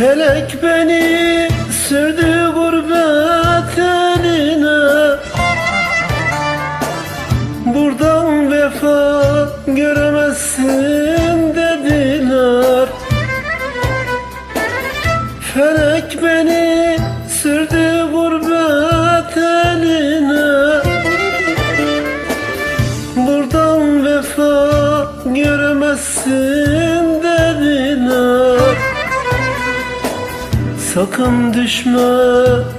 Felek beni sürdü gurbet eline Buradan Sakın düşme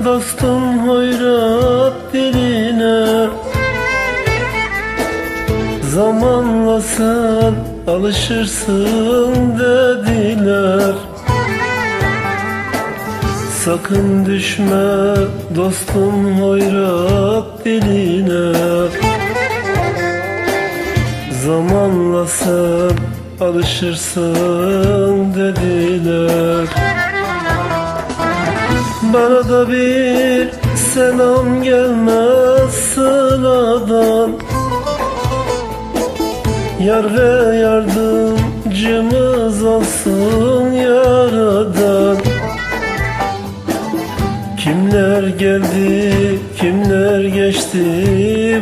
dostum hoyrat diline Zamanla sen alışırsın dediler. Sakın düşme dostum hoyrat diline Zamanla sen alışırsın dediler Bana da bir selam gelmez sıradan Yar ve yardımcımız olsun yaradan. Kimler geldi, kimler geçti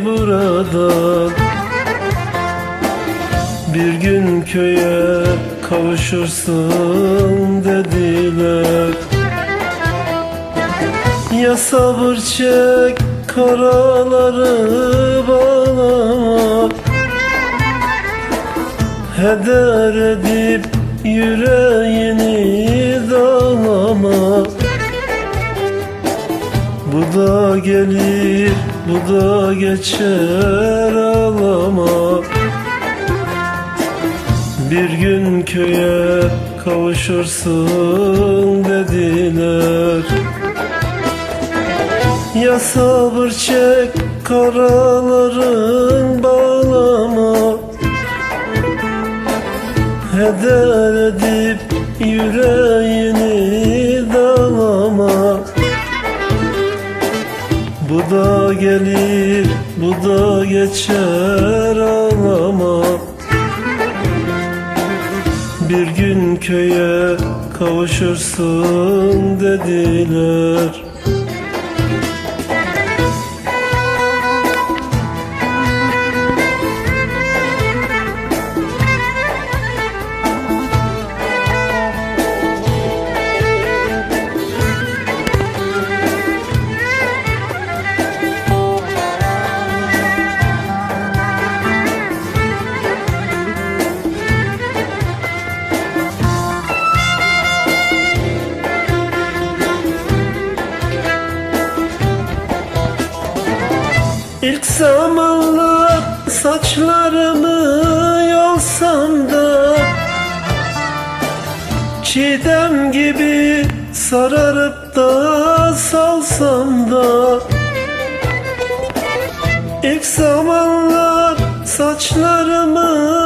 buradan? Bir gün köye kavuşursun dediler Ya sabır çek karaları bağlama Heder edip yüreğini dağlama. Bu da gelir, bu da geçer ağlama. Bir gün köye kavuşursun dediler Ya sabır çek karaların bağlama. Heder edip yüreğini dağlama. Bu da gelir, bu da geçer ağlama. Bir gün köye kavuşursun dediler İlk zamanlar saçlarımı yolsam da Çiğdem gibi sararıp da salsam da İlk zamanlar saçlarımı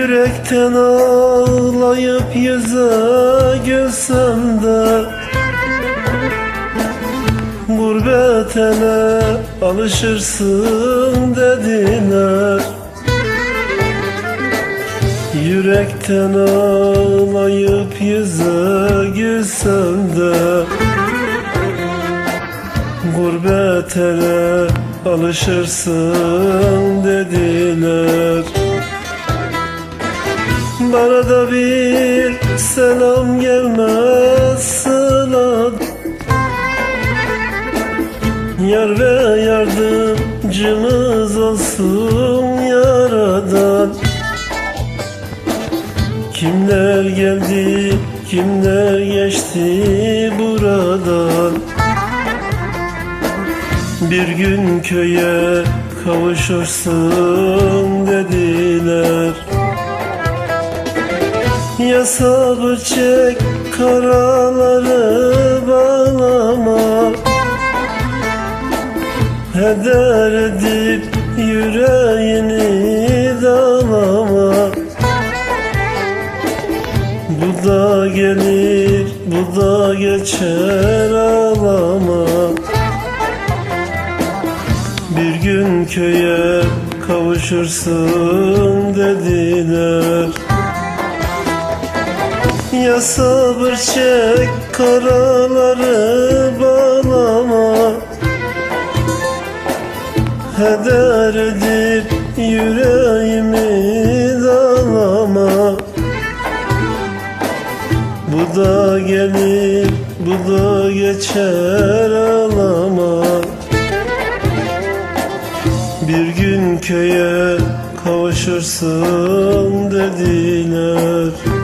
Yürekten ağlayıp yüze gülsem de Gurbet ele alışırsın dediler Yürekten ağlayıp yüze gülsem de Gurbet ele alışırsın dediler bana da bir selam gelmez sıla Yar ve yardımcımız olsun yaradan. Kimler geldi, kimler geçti buradan? Bir gün köye kavuşursun dediler ya sabır çek karaları bağlama Heder edip yüreğini dağlama Bu da gelir bu da geçer ağlama. Köye kavuşursun dediler Ya sabır çek karaları bağlama Heder edip yüreğimi dağlama Bu da gelir, bu da geçer ağlama. Bir gün köye kavuşursun dediler